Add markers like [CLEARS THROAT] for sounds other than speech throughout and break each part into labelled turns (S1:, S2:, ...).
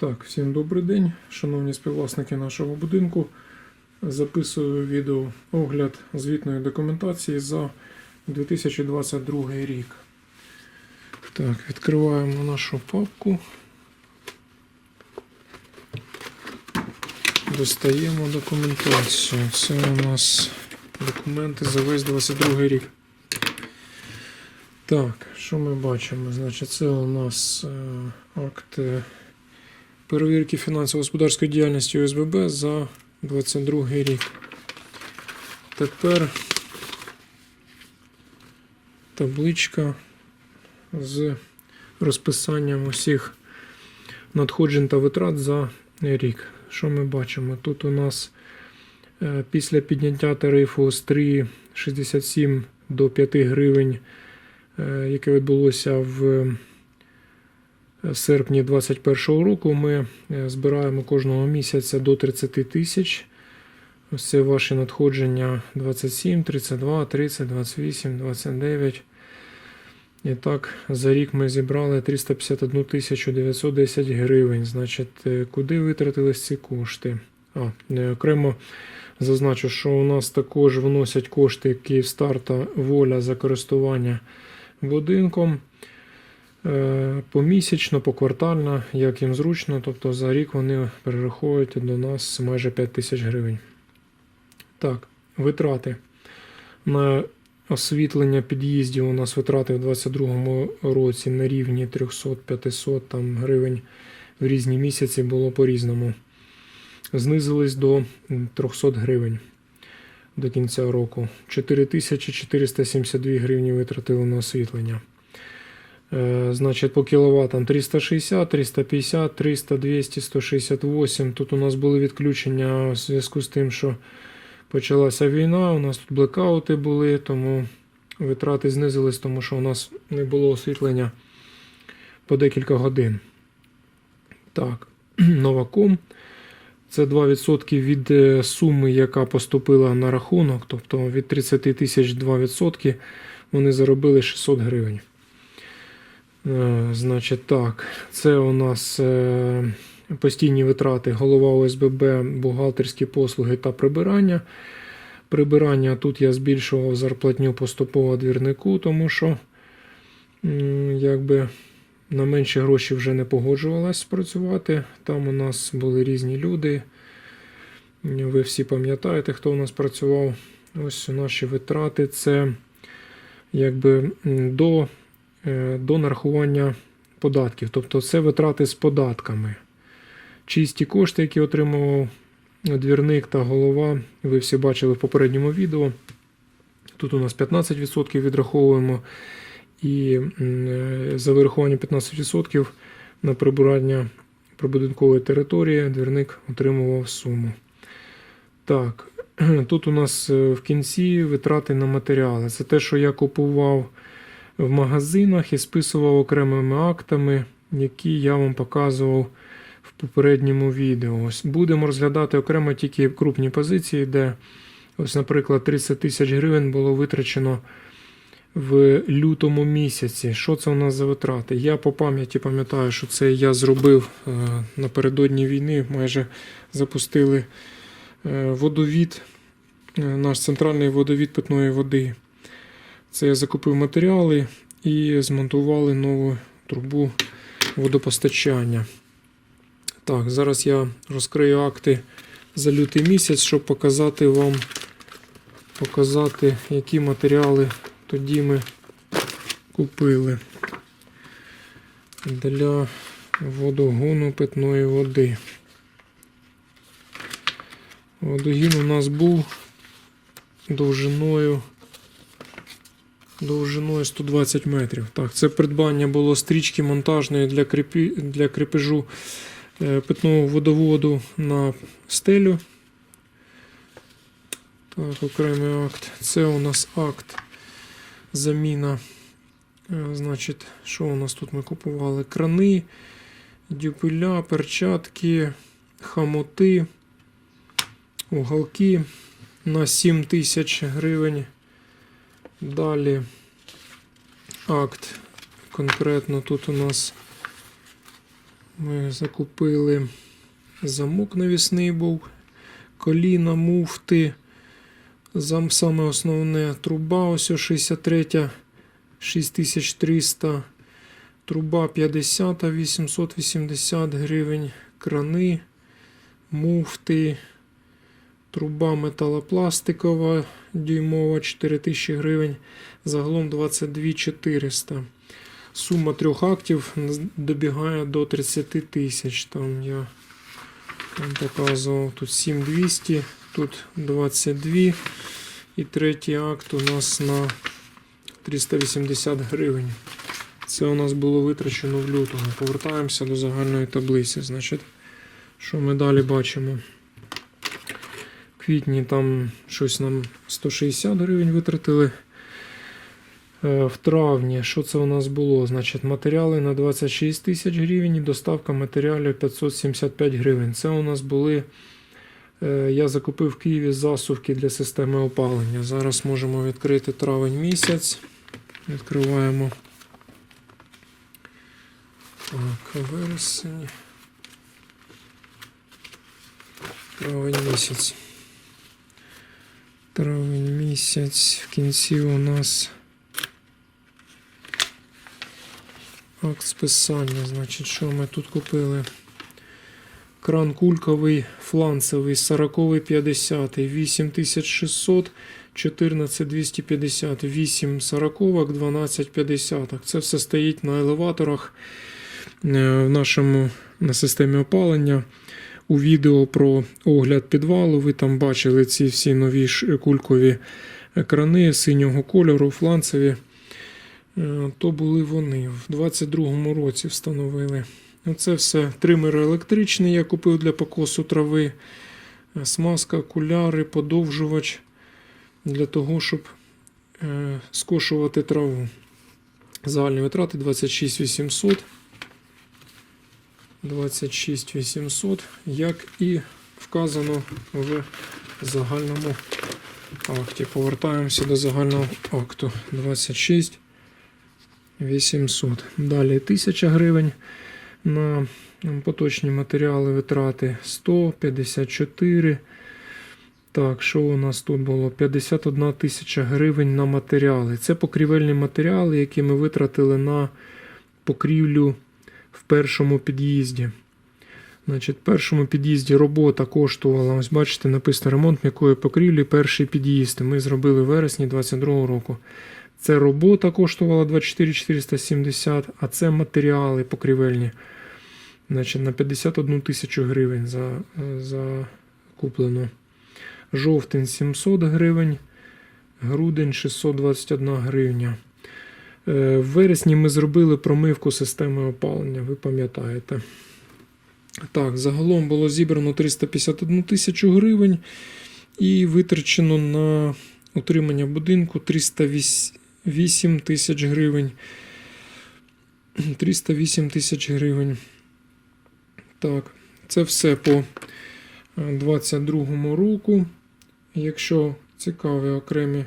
S1: Так, всім добрий день, шановні співвласники нашого будинку. Записую відео огляд звітної документації за 2022 рік. Так, відкриваємо нашу папку. Достаємо документацію. Це у нас документи за весь 22 рік. Так, що ми бачимо? Значить, це у нас е, акт е, перевірки фінансово-господарської діяльності ОСББ за 22 рік. Тепер табличка з розписанням усіх надходжень та витрат за рік. Що ми бачимо? Тут у нас е, після підняття тарифу з 3,67 до 5 гривень, е, яке відбулося в серпні 2021 року, ми е, збираємо кожного місяця до 30 тисяч. Ось це ваші надходження 27, 32, 30, 28, 29. І так, за рік ми зібрали 351 910 гривень. Значить, е, куди витратились ці кошти? А, е, окремо зазначу, що у нас також вносять кошти Київстар та воля за користування будинком. Е, Помісячно, поквартально, як їм зручно, тобто за рік вони перераховують до нас майже 5 тисяч гривень. Так, витрати. На освітлення під'їздів у нас витрати в 2022 році на рівні 300-500 там, гривень в різні місяці було по-різному. Знизились до 300 гривень до кінця року. 4472 гривні витратили на освітлення. Е, Значить, по кіловатам 360, 350, 300, 200, 168. Тут у нас були відключення в зв'язку з тим, що почалася війна, у нас тут блекаути були, тому витрати знизились, тому що у нас не було освітлення по декілька годин. Так, [CLEARS THROAT] Новаком. Це 2% від е, суми, яка поступила на рахунок, тобто від 30 тисяч 2% вони заробили 600 гривень. Е, Значить, так, це у нас е, постійні витрати, голова ОСББ, бухгалтерські послуги та прибирання. Прибирання тут я збільшував зарплатню поступово двірнику, тому що якби на менші гроші вже не погоджувалась працювати. Там у нас були різні люди. Ви всі пам'ятаєте, хто у нас працював. Ось наші витрати. Це якби до, до нарахування податків. Тобто це витрати з податками. Чисті кошти, які отримував двірник та голова, ви всі бачили в попередньому відео. Тут у нас 15% відраховуємо, і е, за вирахування 15% на прибирання прибудинкової території двірник отримував суму. Так, [CLEARS THROAT] тут у нас е, в кінці витрати на матеріали. Це те, що я купував в магазинах і списував окремими актами, які я вам показував в попередньому відео. Ось будемо розглядати окремо тільки крупні позиції, де, ось, наприклад, 30 тисяч гривень було витрачено в лютому місяці. Що це у нас за витрати? Я по пам'яті пам'ятаю, що це я зробив е, напередодні війни. Майже запустили е, водовід, е, наш центральний водовід питної води. Це я закупив матеріали і змонтували нову трубу водопостачання. Так, зараз я розкрию акти за лютий місяць, щоб показати вам, показати, які матеріали тоді ми купили для водогону питної води. Водогін у нас був довжиною довжиною 120 метрів. Так, це придбання було стрічки монтажної для, кріпі, для кріпежу е, питного водоводу на стелю. Так, окремий акт. Це у нас акт заміна. е, Значить, що у нас тут ми купували? Крани, дюпеля, перчатки, хамоти, уголки на 7 тисяч гривень. Далі акт. Конкретно тут у нас Ми закупили замок навісний був, коліна, муфти. Саме основне труба, ось о 63 6300. Труба 50 880 гривень. Крани, муфти. Труба металопластикова дюймова 4000 гривень. Загалом 22 400. Сума трьох актів добігає до 30 тисяч. Там я вам показував тут 7200, тут 22. І третій акт у нас на 380 гривень. Це у нас було витрачено в лютому. Повертаємося до загальної таблиці. Значить, що ми далі бачимо? Квітні там щось нам 160 гривень витратили. Е, В травні, що це у нас було? Значить, матеріали на 26 тисяч гривень і доставка матеріалів 575 гривень. Це у нас були. е, Я закупив в Києві засувки для системи опалення. Зараз можемо відкрити травень місяць. Відкриваємо. Так, вересень. Травень місяць. Травень місяць. В кінці у нас. Акт списання, значить, що ми тут купили? Кран кульковий, фланцевий, 40 50, 8600, 14 250, 8 40, 12 50. Це все стоїть на елеваторах е, в нашому на системі опалення. У відео про огляд підвалу ви там бачили ці всі нові кулькові крани синього кольору, фланцеві. Е, то були вони. В 22-му році встановили. Оце все тример електричний я купив для покосу трави. Е, Смазка, окуляри, подовжувач для того, щоб е, скошувати траву. Загальні витрати 26 800. 26 800, як і вказано в загальному акті. Повертаємося до загального акту. 26 800. Далі 1000 гривень на поточні матеріали витрати 154. Так, що у нас тут було? 51 тисяча гривень на матеріали. Це покрівельні матеріали, які ми витратили на покрівлю в першому під'їзді. Значить, в першому під'їзді робота коштувала, ось бачите, написано ремонт м'якої покрівлі, перший під'їзд. Ми зробили в вересні 22 року. Це робота коштувала 24 470, а це матеріали покрівельні. Значить, на 51 тисячу гривень за, за куплено. Жовтень 700 гривень, грудень 621 гривня. Е, В вересні ми зробили промивку системи опалення, ви пам'ятаєте. Так, загалом було зібрано 351 тисячу гривень і витрачено на утримання будинку 308 тисяч гривень. 308 тисяч гривень. Так, це все по 22 року. Якщо цікаві окремі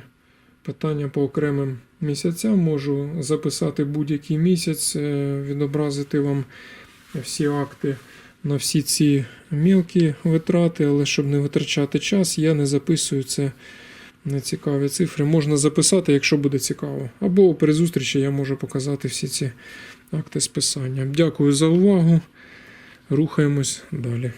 S1: питання по окремим місяцям, можу записати будь-який місяць, е, відобразити вам всі акти на всі ці мілкі витрати, але щоб не витрачати час, я не записую це на цікаві цифри. Можна записати, якщо буде цікаво. Або при зустрічі я можу показати всі ці акти списання. Дякую за увагу. Рухаємось далі.